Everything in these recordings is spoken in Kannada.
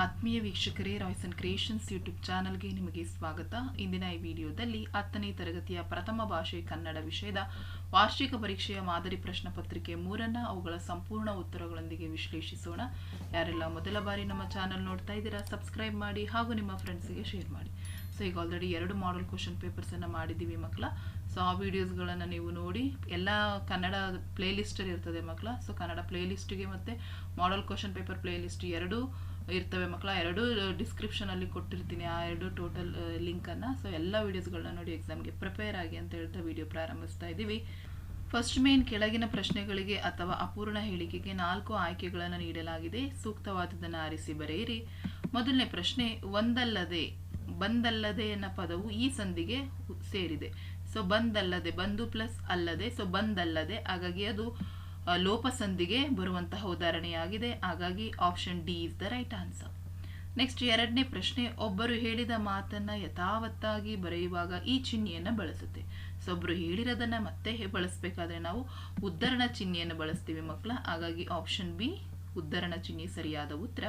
ಆತ್ಮೀಯ ವೀಕ್ಷಕರೇ ರಾಯ್ಸ್ ಅಂಡ್ ಕ್ರಿಯೇಷನ್ಸ್ ಯೂಟ್ಯೂಬ್ ಚಾನಲ್ಗೆ ನಿಮಗೆ ಸ್ವಾಗತ. ಇಂದಿನ ಈ ವಿಡಿಯೋದಲ್ಲಿ ಹತ್ತನೇ ತರಗತಿಯ ಪ್ರಥಮ ಭಾಷೆ ಕನ್ನಡ ವಿಷಯದ ವಾರ್ಷಿಕ ಪರೀಕ್ಷೆಯ ಮಾದರಿ ಪ್ರಶ್ನೆ ಪತ್ರಿಕೆ ಮೂರನ್ನು ಅವುಗಳ ಸಂಪೂರ್ಣ ಉತ್ತರಗಳೊಂದಿಗೆ ವಿಶ್ಲೇಷಿಸೋಣ. ಯಾರೆಲ್ಲ ಮೊದಲ ಬಾರಿ ನಮ್ಮ ಚಾನಲ್ ನೋಡ್ತಾ ಇದ್ದೀರಾ, ಸಬ್ಸ್ಕ್ರೈಬ್ ಮಾಡಿ ಹಾಗೂ ನಿಮ್ಮ ಫ್ರೆಂಡ್ಸಿಗೆ ಶೇರ್ ಮಾಡಿ. ಸೊ, ಈಗ ಆಲ್ರೆಡಿ ಎರಡು ಮಾಡಲ್ ಕ್ವಶನ್ ಪೇಪರ್ಸನ್ನು ಮಾಡಿದ್ದೀವಿ ಮಕ್ಕಳ. ಸೊ, ಆ ವಿಡಿಯೋಸ್ಗಳನ್ನು ನೀವು ನೋಡಿ, ಎಲ್ಲ ಕನ್ನಡ ಪ್ಲೇಲಿಸ್ಟರ್ ಇರ್ತದೆ ಮಕ್ಕಳ. ಸೊ, ಕನ್ನಡ ಪ್ಲೇಲಿಸ್ಟಿಗೆ ಮತ್ತು ಮಾಡಲ್ ಕ್ವಶನ್ ಪೇಪರ್ ಪ್ಲೇಲಿಸ್ಟ್ ಎರಡೂ. ಇರ್ತವೆ ಮಕ್ಕಳ. ಎರಡು ಡಿಸ್ಕ್ರಿಪ್ಷನಲ್ಲಿ ಕೊಟ್ಟಿರ್ತೀನಿ ಆ ಎರಡು ಟೋಟಲ್ ಲಿಂಕನ್ನು ಸೊ ಎಲ್ಲ ವೀಡಿಯೋಸ್ಗಳನ್ನ ನೋಡಿ ಎಕ್ಸಾಮ್ಗೆ ಪ್ರಿಪೇರ್ ಆಗಿ ಅಂತ ಹೇಳ್ತಾ ವಿಡಿಯೋ ಪ್ರಾರಂಭಿಸ್ತಾ ಇದ್ದೀವಿ ಫಸ್ಟ್ ಮೇನ್ ಕೆಳಗಿನ ಪ್ರಶ್ನೆಗಳಿಗೆ ಅಥವಾ ಅಪೂರ್ಣ ಹೇಳಿಕೆಗೆ ನಾಲ್ಕು ಆಯ್ಕೆಗಳನ್ನು ನೀಡಲಾಗಿದೆ. ಸೂಕ್ತವಾದದನ್ನು ಆರಿಸಿ ಬರೆಯಿರಿ. ಮೊದಲನೇ ಪ್ರಶ್ನೆ, ಒಂದಲ್ಲದೆ, ಬಂದಲ್ಲದೆ ಎನ್ನ ಪದವು ಈ ಸಂಧಿಗೆ ಸೇರಿದೆ. ಸೊ ಬಂದಲ್ಲದೆ, ಬಂದು ಪ್ಲಸ್ ಅಲ್ಲದೆ ಸೊ ಬಂದಲ್ಲದೆ, ಹಾಗಾಗಿ ಅದು ಆ, ಲೋಪ ಸಂಧಿಗೆ ಬರುವಂತಹ ಉದಾಹರಣೆಯಾಗಿದೆ. ಹಾಗಾಗಿ option D is the right answer next ಎರಡನೇ ಪ್ರಶ್ನೆ ಒಬ್ಬರು ಹೇಳಿದ ಮಾತನ್ನ ಯಥಾವತ್ತಾಗಿ ಬರೆಯುವಾಗ ಈ ಚಿಹ್ನೆಯನ್ನು ಬಳಸುತ್ತೆ. ಸೊ ಒಬ್ಬರು ಹೇಳಿರೋದನ್ನ ಮತ್ತೆ ಬಳಸಬೇಕಾದ್ರೆ ನಾವು ಉದ್ಧರಣ ಚಿಹ್ನೆಯನ್ನು ಬಳಸ್ತೀವಿ ಮಕ್ಕಳ ಹಾಗಾಗಿ ಆಪ್ಷನ್ ಬಿ ಉದ್ಧರಣ ಚಿಹ್ನೆ ಸರಿಯಾದ ಉತ್ತರ.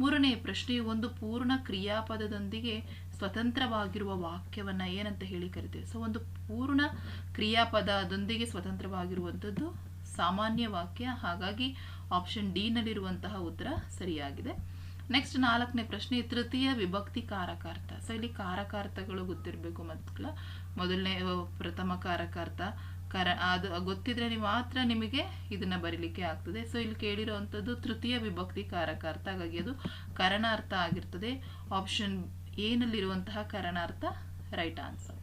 ಮೂರನೇ ಪ್ರಶ್ನೆ ಒಂದು ಪೂರ್ಣ ಕ್ರಿಯಾಪದದೊಂದಿಗೆ ಸ್ವತಂತ್ರವಾಗಿರುವ ವಾಕ್ಯವನ್ನ ಏನಂತ ಹೇಳಿ ಕರಿತೀವಿ. ಸೊ ಒಂದು ಪೂರ್ಣ ಕ್ರಿಯಾಪದದೊಂದಿಗೆ ಸ್ವತಂತ್ರವಾಗಿರುವಂಥದ್ದು ಸಾಮಾನ್ಯ ವಾಕ್ಯ, ಹಾಗಾಗಿ ಆಪ್ಷನ್ ಡಿ ನಲ್ಲಿರುವಂತಹ ಉತ್ತರ ಸರಿಯಾಗಿದೆ. ನೆಕ್ಸ್ಟ್ ನಾಲ್ಕನೇ ಪ್ರಶ್ನೆ, ತೃತೀಯ ವಿಭಕ್ತಿ ಕಾರಕಾರ್ಥ. ಸೊ ಇಲ್ಲಿ ಕಾರಕಾರ್ಥಗಳು ಗೊತ್ತಿರಬೇಕು ಮಕ್ಕಳ ಮೊದಲನೇ ಪ್ರಥಮ ಕಾರಕಾರ್ಥ. ಕರ, ಅದು ಗೊತ್ತಿದ್ರೆ ನೀವು ಮಾತ್ರ ನಿಮಗೆ ಇದನ್ನ ಬರೀಲಿಕ್ಕೆ ಆಗ್ತದೆ. ಸೊ ಇಲ್ಲಿ ಕೇಳಿರುವಂಥದ್ದು ತೃತೀಯ ವಿಭಕ್ತಿ ಕಾರಕಾರ್ಥ. ಹಾಗಾಗಿ ಅದು ಕರಣಾರ್ಥ ಆಗಿರ್ತದೆ. ಆಪ್ಷನ್ ಏನಲ್ಲಿರುವಂತಹ ಕರಣಾರ್ಥ ರೈಟ್ ಆನ್ಸರ್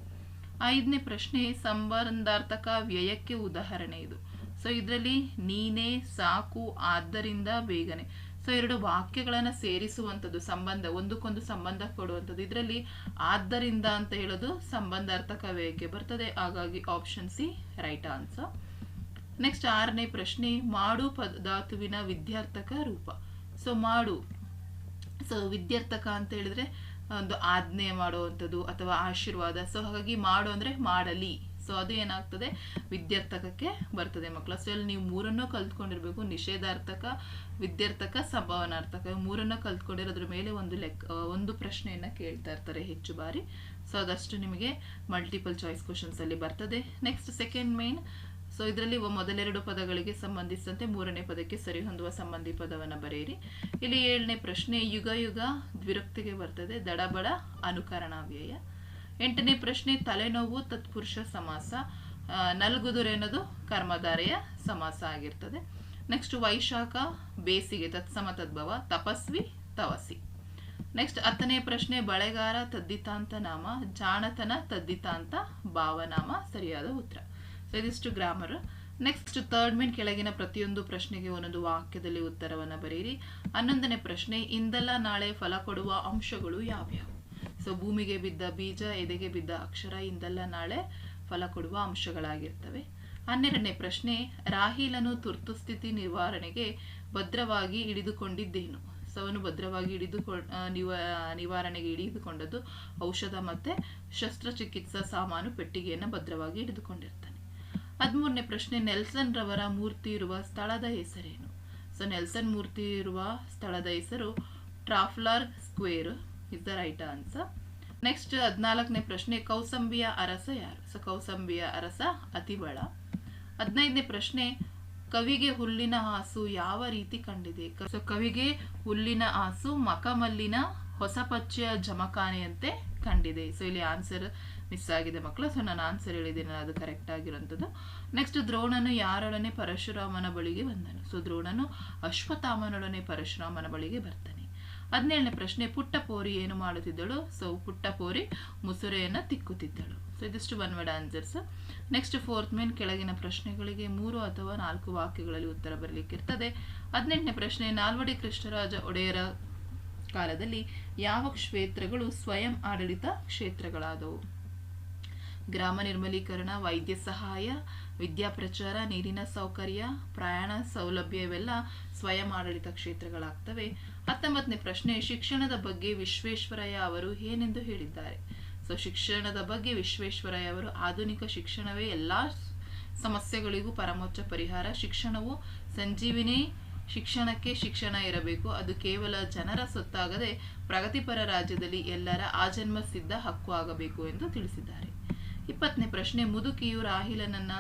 ಐದನೇ ಪ್ರಶ್ನೆ, ಸಂಬಂಧಾರ್ಥಕ ವ್ಯಯಕ್ಕೆ ಉದಾಹರಣೆ ಇದು. ಸೊ ಇದರಲ್ಲಿ ನೀನೇ ಸಾಕು, ಆದ್ದರಿಂದ ಬೇಗನೆ. ಸೊ ಎರಡು ವಾಕ್ಯಗಳನ್ನು ಸೇರಿಸುವಂಥದ್ದು ಸಂಬಂಧ, ಒಂದಕ್ಕೊಂದು ಸಂಬಂಧ ಕೊಡುವಂಥದ್ದು. ಇದರಲ್ಲಿ ಆದ್ದರಿಂದ ಅಂತ ಹೇಳೋದು ಸಂಬಂಧಾರ್ಥಕ ವ್ಯಯಕ್ಕೆ ಬರ್ತದೆ. ಹಾಗಾಗಿ option C right answer next ಆರನೇ ಪ್ರಶ್ನೆ, ಮಾಡು ಪದಾತುವಿನ ವಿದ್ಯಾರ್ಥಕ ರೂಪ. ಸೊ ಮಾಡು. ಸೊ ವಿದ್ಯಾರ್ಥಕ ಅಂತ ಹೇಳಿದ್ರೆ ಒಂದು ಆಜ್ಞೆ ಮಾಡುವಂಥದ್ದು ಅಥವಾ ಆಶೀರ್ವಾದ. ಸೊ ಹಾಗಾಗಿ ಮಾಡು ಅಂದ್ರೆ ಮಾಡಲಿ. ಸೊ ಅದು ಏನಾಗ್ತದೆ ವಿದ್ಯಾರ್ಥಕಕ್ಕೆ ಬರ್ತದೆ ಮಕ್ಕಳ. ಸೊ ಇಲ್ಲಿ ನೀವು ಮೂರನ್ನೂ ಕಲ್ತ್ಕೊಂಡಿರ್ಬೇಕು. ನಿಷೇಧಾರ್ಥಕ, ವಿದ್ಯಾರ್ಥಕ, ಸಂಭಾವನಾರ್ಥಕ. ಮೂರನ್ನ ಕಲ್ತ್ಕೊಂಡಿರೋದ್ರ ಮೇಲೆ ಒಂದು ಲೆಕ್ ಒಂದು ಪ್ರಶ್ನೆಯನ್ನ ಕೇಳ್ತಾ ಇರ್ತಾರೆ ಹೆಚ್ಚು ಬಾರಿ. ಸೊ ಅದಷ್ಟು ನಿಮಗೆ ಮಲ್ಟಿಪಲ್ ಚಾಯ್ಸ್ ಕ್ವಶನ್ಸ್ ಅಲ್ಲಿ ಬರ್ತದೆ. ನೆಕ್ಸ್ಟ್ ಸೆಕೆಂಡ್ ಮೇನ್ ಸೊ ಇದರಲ್ಲಿ ಮೊದಲೆರಡು ಪದಗಳಿಗೆ ಸಂಬಂಧಿಸಿದಂತೆ ಮೂರನೇ ಪದಕ್ಕೆ ಸರಿ ಹೊಂದುವ ಸಂಬಂಧಿ ಪದವನ್ನು ಬರೆಯಿರಿ. ಇಲ್ಲಿ ಏಳನೇ ಪ್ರಶ್ನೆ, ಯುಗ ಯುಗ ದ್ವಿರಕ್ತಿಗೆ ಬರ್ತದೆ. ದಡಬಡ, ಅನುಕರಣಾವ್ಯಯ. ಎಂಟನೇ ಪ್ರಶ್ನೆ, ತಲೆನೋವು, ತತ್ಪುರುಷ ಸಮಾಸ. ನಲ್ಗುದುರೆ ಅನ್ನೋದು ಕರ್ಮಧಾರೆಯ ಸಮಾಸ ಆಗಿರ್ತದೆ. ನೆಕ್ಸ್ಟ್ ವೈಶಾಖ, ಬೇಸಿಗೆ, ತತ್ಸಮ, ತದ್ಭವ, ತಪಸ್ವಿ, ತವಸಿ. ನೆಕ್ಸ್ಟ್ ಹತ್ತನೇ ಪ್ರಶ್ನೆ, ಬಳೆಗಾರ ತದ್ದಿತಾಂತ ನಾಮ, ಜಾಣತನ ತದ್ದಿತಾಂತ ಭಾವನಾಮ, ಸರಿಯಾದ ಉತ್ತರ. ಸೊ ಇದಿಷ್ಟು ಗ್ರಾಮರ್ ನೆಕ್ಸ್ಟ್ ಥರ್ಡ್ ಮಿನ್ ಕೆಳಗಿನ ಪ್ರತಿಯೊಂದು ಪ್ರಶ್ನೆಗೆ ಒಂದೊಂದು ವಾಕ್ಯದಲ್ಲಿ ಉತ್ತರವನ್ನು ಬರೆಯಿರಿ. ಹನ್ನೊಂದನೇ ಪ್ರಶ್ನೆ, ಇಂದಲ್ಲ ನಾಳೆ ಫಲ ಕೊಡುವ ಅಂಶಗಳು ಯಾವ್ಯಾವು? ಸೊ ಭೂಮಿಗೆ ಬಿದ್ದ ಬೀಜ, ಎದೆಗೆ ಬಿದ್ದ ಅಕ್ಷರ ಇಂದೆಲ್ಲ ನಾಳೆ ಫಲ ಕೊಡುವ ಅಂಶಗಳಾಗಿರ್ತವೆ. ಹನ್ನೆರಡನೇ ಪ್ರಶ್ನೆ, ರಾಹಿಲನು ತುರ್ತು ಸ್ಥಿತಿ ನಿವಾರಣೆಗೆ ಭದ್ರವಾಗಿ ಹಿಡಿದುಕೊಂಡಿದ್ದೇನು? ಸೊ ಅವನು ಭದ್ರವಾಗಿ ಹಿಡಿದುಕೊ ನಿವ, ನಿವಾರಣೆಗೆ ಹಿಡಿದುಕೊಂಡದ್ದು ಔಷಧ ಮತ್ತೆ ಶಸ್ತ್ರಚಿಕಿತ್ಸಾ ಸಾಮಾನು ಪೆಟ್ಟಿಗೆಯನ್ನು ಭದ್ರವಾಗಿ ಹಿಡಿದುಕೊಂಡಿರ್ತಾನೆ. ಹದಿಮೂರನೇ ಪ್ರಶ್ನೆ ನೆಲ್ಸನ್ ರವರ ಮೂರ್ತಿ ಇರುವ ಸ್ಥಳದ ಹೆಸರೇನು? ಸೊ ನೆಲ್ಸನ್ ಮೂರ್ತಿ ಇರುವ ಸ್ಥಳದ ಹೆಸರು Trafalgar square. Is the right answer next ಹದಿನಾಲ್ಕನೇ ಪ್ರಶ್ನೆ, ಕೌಸಂಬಿಯ ಅರಸ ಯಾರು? ಸೊ ಕೌಸಂಬಿಯ ಅರಸ ಅತಿಬಳ. ಹದಿನೈದನೇ ಪ್ರಶ್ನೆ, ಕವಿಗೆ ಹುಲ್ಲಿನ ಹಾಸು ಯಾವ ರೀತಿ ಕಂಡಿದೆ? ಸೊ ಕವಿಗೆ ಹುಲ್ಲಿನ ಹಾಸು ಮಕಮಲ್ಲಿನ ಹೊಸ ಪಚ್ಚೆಯ ಜಮಖಾನೆಯಂತೆ ಕಂಡಿದೆ. ಸೊ ಇಲ್ಲಿ ಆನ್ಸರ್ ಮಿಸ್ ಆಗಿದೆ ಮಕ್ಕಳು. ಸೊ ನಾನು ಆನ್ಸರ್ ಹೇಳಿದ್ದೀನಿ ಅದು ಕರೆಕ್ಟ್ ಆಗಿರುವಂಥದ್ದು. ನೆಕ್ಸ್ಟ್ ದ್ರೋಣನು ಯಾರೊಡನೆ ಪರಶುರಾಮನ ಬಳಿಗೆ ಬಂದನು? ಸೊ ದ್ರೋಣನು ಅಶ್ವತ್ಥಾಮನೊಡನೆ ಪರಶುರಾಮನ ಬಳಿಗೆ ಬರ್ತಾನೆ. ಹದಿನೇಳನೇ ಪ್ರಶ್ನೆ ಪುಟ್ಟ ಪೋರಿ ಏನು ಮಾಡುತ್ತಿದ್ದಳು? ಸೊ ಪುಟ್ಟ ಪೋರಿ ಮುಸುರೆಯನ್ನು ತಿಕ್ಕುತ್ತಿದ್ದಳು. ಸೊ ಇದಿಷ್ಟು one word answers next fourth main ಕೆಳಗಿನ ಪ್ರಶ್ನೆಗಳಿಗೆ ಮೂರು ಅಥವಾ ನಾಲ್ಕು ವಾಕ್ಯಗಳಲ್ಲಿ ಉತ್ತರ ಬರಲಿಕ್ಕಿರ್ತದೆ. ಹದಿನೆಂಟನೇ ಪ್ರಶ್ನೆ, ನಾಲ್ವಡಿ ಕೃಷ್ಣರಾಜ ಒಡೆಯರ ಕಾಲದಲ್ಲಿ ಯಾವ ಕ್ಷೇತ್ರಗಳು ಸ್ವಯಂ ಆಡಳಿತ ಕ್ಷೇತ್ರಗಳಾದವು? ಗ್ರಾಮ ನಿರ್ಮಲೀಕರಣ, ವೈದ್ಯ ಸಹಾಯ ವಿದ್ಯಾ ಪ್ರಚಾರ, ನೀರಿನ ಸೌಕರ್ಯ, ಪ್ರಯಾಣ ಸೌಲಭ್ಯ ಇವೆಲ್ಲ ಸ್ವಯಂ ಆಡಳಿತ ಕ್ಷೇತ್ರಗಳಾಗ್ತವೆ. ಹತ್ತೊಂಬತ್ತನೇ ಪ್ರಶ್ನೆ, ಶಿಕ್ಷಣದ ಬಗ್ಗೆ ವಿಶ್ವೇಶ್ವರಯ್ಯ ಅವರು ಏನೆಂದು ಹೇಳಿದ್ದಾರೆ? ಸೊ, ಶಿಕ್ಷಣದ ಬಗ್ಗೆ ವಿಶ್ವೇಶ್ವರಯ್ಯ ಅವರು ಆಧುನಿಕ ಶಿಕ್ಷಣವೇ ಎಲ್ಲ ಸಮಸ್ಯೆಗಳಿಗೂ ಪರಮೋಚ್ಚ ಪರಿಹಾರ. ಶಿಕ್ಷಣವು ಸಂಜೀವಿನಿ ಶಿಕ್ಷಣಕ್ಕೆ ಶಿಕ್ಷಣ ಇರಬೇಕು. ಅದು ಕೇವಲ ಜನರ ಸೊತ್ತಾಗದೆ ಪ್ರಗತಿಪರ ರಾಜ್ಯದಲ್ಲಿ ಎಲ್ಲರ ಆಜನ್ಮ ಸಿದ್ಧ ಹಕ್ಕು ಆಗಬೇಕು ಎಂದು ತಿಳಿಸಿದ್ದಾರೆ. ಇಪ್ಪತ್ತನೇ ಪ್ರಶ್ನೆ, ಮುದುಕಿಯು ರಾಹಿಲನನ್ನ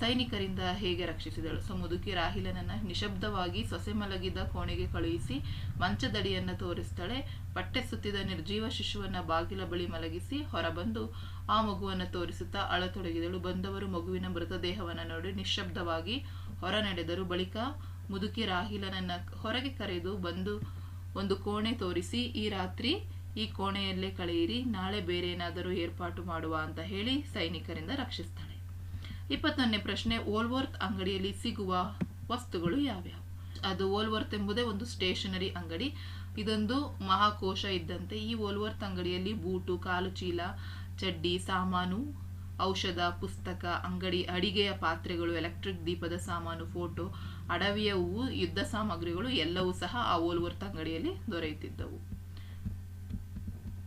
ಸೈನಿಕರಿಂದ ಹೇಗೆ ರಕ್ಷಿಸಿದಳು? ಸೊ, ಮುದುಕಿ ರಾಹಿಲನನ್ನ ನಿಶಬ್ದವಾಗಿ ಸೊಸೆ ಮಲಗಿದ ಕೋಣೆಗೆ ಕಳುಹಿಸಿ, ಮಂಚದಡಿಯನ್ನ ತೋರಿಸ್ತಾಳೆ ಪಟ್ಟೆ ಸುತ್ತಿದ ನಿರ್ಜೀವ ಶಿಶುವನ್ನ ಬಾಗಿಲ ಬಳಿ ಮಲಗಿಸಿ ಹೊರಬಂದು ಆ ಮಗುವನ್ನು ತೋರಿಸುತ್ತಾ ಅಳತೊಡಗಿದಳು. ಬಂದವರು ಮಗುವಿನ ಮೃತದೇಹವನ್ನು ನೋಡಿ ನಿಶಬ್ದವಾಗಿ ಹೊರ ನಡೆದರು ಬಳಿಕ ಮುದುಕಿ ರಾಹಿಲನನ್ನ ಹೊರಗೆ ಕರೆದು ಬಂದು ಒಂದು ಕೋಣೆ ತೋರಿಸಿ, ಈ ರಾತ್ರಿ ಈ ಕೋಣೆಯಲ್ಲೇ ಕಳೆಯಿರಿ, ನಾಳೆ ಬೇರೆ ಏನಾದರೂ ಏರ್ಪಾಟು ಮಾಡುವ ಅಂತ ಹೇಳಿ ಸೈನಿಕರಿಂದ ರಕ್ಷಿಸ್ತಾಳೆ. ಇಪ್ಪತ್ತೊಂದನೇ ಪ್ರಶ್ನೆ ಓಲ್ವರ್ತ್ ಅಂಗಡಿಯಲ್ಲಿ ಸಿಗುವ ವಸ್ತುಗಳು ಯಾವ್ಯಾವು? ಅದು ಓಲ್ವರ್ತ್ ಎಂಬುದೇ ಒಂದು ಸ್ಟೇಷನರಿ ಅಂಗಡಿ. ಇದೊಂದು ಮಹಾಕೋಶ ಇದ್ದಂತೆ. ಈ ಓಲ್ವರ್ತ್ ಅಂಗಡಿಯಲ್ಲಿ ಬೂಟು ಕಾಲು ಚೀಲ ಚಡ್ಡಿ, ಸಾಮಾನು, ಔಷಧ, ಪುಸ್ತಕ, ಅಂಗಡಿ, ಅಡಿಗೆಯ ಪಾತ್ರೆಗಳು ಎಲೆಕ್ಟ್ರಿಕ್ ದೀಪದ ಸಾಮಾನು ಫೋಟೋ ಅಡವಿಯ ಹೂವು, ಯುದ್ಧ ಸಾಮಗ್ರಿಗಳು ಎಲ್ಲವೂ ಸಹ ಆ ಓಲ್ವರ್ತ್ ಅಂಗಡಿಯಲ್ಲಿ ದೊರೆಯುತ್ತಿದ್ದವು.